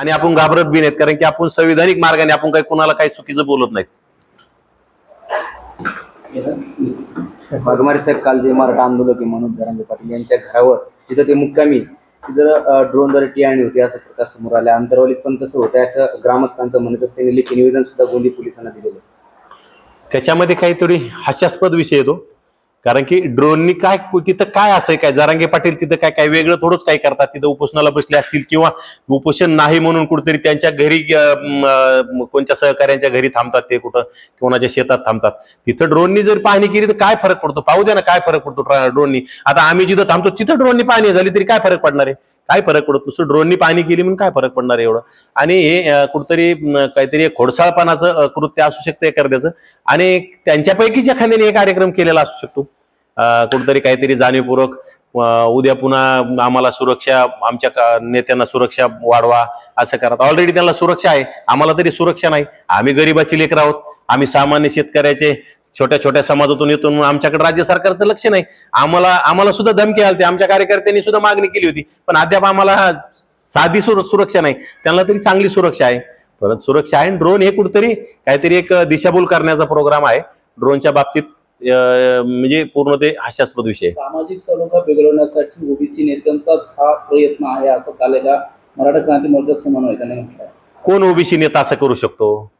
आणि आपण घाबरत बी नाहीत कारण की आपण संविधानिक मार्गाने आपण काही कोणाला काही चुकीचं बोलत नाही वाघमारे साहेब काल जे मराठा आंदोलक मनोज जरांगे पाटील यांच्या घरावर जिथं ते मुक्कामी तिथं ड्रोनद्वारे टियाणी होती असं प्रकार समोर आला. अंतरवालीत पण तसं होतं असं ग्रामस्थांचं म्हणत असते त्यांनी लेखी निवेदन सुद्धा गोंदी पोलिसांना दिलेलं. त्याच्यामध्ये काहीतरी हास्यास्पद विषय येतो. कारण की ड्रोननी काय तिथं काय असं काय जरांगे पाटील तिथं काय काय वेगळं थोडंच काय करतात? तिथं उपोषणाला बसले असतील किंवा उपोषण नाही म्हणून कुठेतरी त्यांच्या घरी कोणत्या सहकाऱ्यांच्या घरी थांबतात ते कुठं कोणाच्या शेतात थांबतात? तिथं ड्रोननी जर पाहणी केली तर काय फरक पडतो? पाहू द्या ना काय फरक पडतो ड्रोननी आता आम्ही जिथं थांबतो तिथं ड्रोननी पाहणी झाली तरी काय फरक पडणार आहे? काय फरक पडत? नुसतं ड्रोननी पाहणी केली म्हणून काय फरक पडणार आहे एवढं? आणि हे कुठतरी काहीतरी खोडसाळपणाचं कृत्य असू शकतं एखाद्याचं आणि त्यांच्यापैकीच एखाद्याने हे कार्यक्रम केलेला असू शकतो. कुठतरी काहीतरी जाणीवपूर्वक उद्या पुन्हा आम्हाला सुरक्षा आमच्या नेत्यांना सुरक्षा वाढवा असं करत ऑलरेडी त्यांना सुरक्षा आहे. आम्हाला तरी सुरक्षा नाही. आम्ही गरिबाची लेकर आहोत. आम्ही सामान्य शेतकऱ्याचे छोट्या छोट्या समाजातून येतो म्हणून आमच्याकडे राज्य सरकारचं लक्ष नाही. आम्हाला आम्हाला सुद्धा धमकी आलते. आमच्या कार्यकर्त्यांनी सुद्धा मागणी केली होती. पण अद्याप आम्हाला साधी सुर- सुरक्षा नाही. त्यांना तरी चांगली सुरक्षा आहे. परत सुरक्षा आहे ड्रोन हे कुठतरी काहीतरी एक दिशाभूल करण्याचा प्रोग्राम आहे. ड्रोनच्या बाबतीत म्हणजे पूर्ण ते हास्यास्पद विषय. सामाजिक सलोखा बिघडवण्यासाठी ओबीसी नेत्यांचाच हा प्रयत्न आहे असं काल मराठा क्रांती मोर्चा समन्वयकाने म्हटलं कोण ओबीसी नेता असं करू शकतो?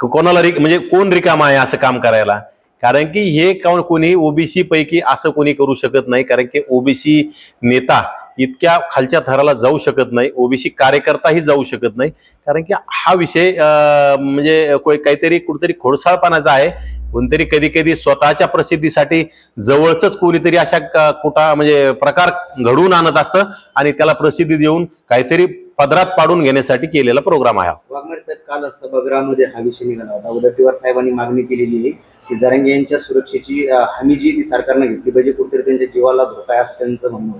कोणाला रिक म्हणजे कोण रिकामा आहे असं काम करायला? कारण की हे कोण कोणी ओबीसी पैकी असं कोणी करू शकत नाही कारण की ओबीसी नेता इतक्या खालच्या थराला जाऊ शकत नाही ओबीसी कार्यकर्ताही जाऊ शकत नाही. कारण की हा विषय म्हणजे काहीतरी कुठेतरी खोडसाळपणाचा आहे. कोणतरी कधी कधी स्वतःच्या प्रसिद्धीसाठी जवळच कोणीतरी अशा कुठा म्हणजे प्रकार घडवून आणत असतं आणि त्याला प्रसिद्धी देऊन काहीतरी पदरात पाडून घेण्यासाठी केलेला प्रोग्राम आहे वाघमारे साहेब काल सभागृहामध्ये हा विषय निघाला होता. उदयटिवार साहेबांनी मागणी केलेली आहे की जरांगे यांच्या सुरक्षेची हमी जी सरकारनं घेतली पाहिजे कुठेतरी त्यांच्या जीवाला धोका आहे असं त्यांचं म्हणणं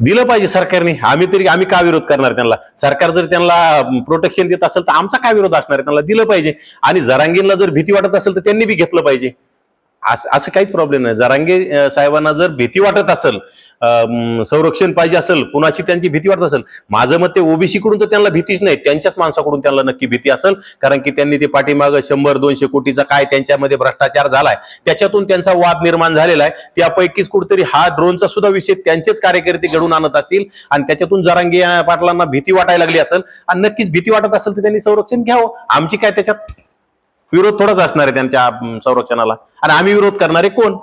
दिलं पाहिजे सरकारने. आम्ही तरी आम्ही का विरोध करणार त्यांना? सरकार जर त्यांना प्रोटेक्शन देत असेल तर आमचा का विरोध असणार आहे? त्यांना दिलं पाहिजे. आणि जरांगींना जर भीती वाटत असेल तर त्यांनी बी घेतलं पाहिजे. असं असं काहीच प्रॉब्लेम नाही. जरांगे साहेबांना जर भीती वाटत असेल संरक्षण पाहिजे असेल कुणाची त्यांची भीती वाटत असेल माझं मत ते ओबीसी कडून तर त्यांना भीतीच नाही. त्यांच्याच माणसाकडून त्यांना नक्की भीती असेल. कारण की त्यांनी ते पाठीमागं शंभर दोनशे कोटीचा काय त्यांच्यामध्ये भ्रष्टाचार झालाय त्याच्यातून त्यांचा वाद निर्माण झालेला आहे. त्यापैकीच कुठेतरी हा ड्रोनचा सुद्धा विषय त्यांचेच कार्यकर्ते घडून आणत असतील आणि त्याच्यातून जरांगे पाटलांना भीती वाटायला लागली असेल आणि नक्कीच भीती वाटत असेल तर त्यांनी संरक्षण घ्यावं. आमची काय त्याच्यात विरोध थोडाच असणार आहे त्यांच्या संरक्षणाला. आणि आम्ही विरोध करणारे कोण?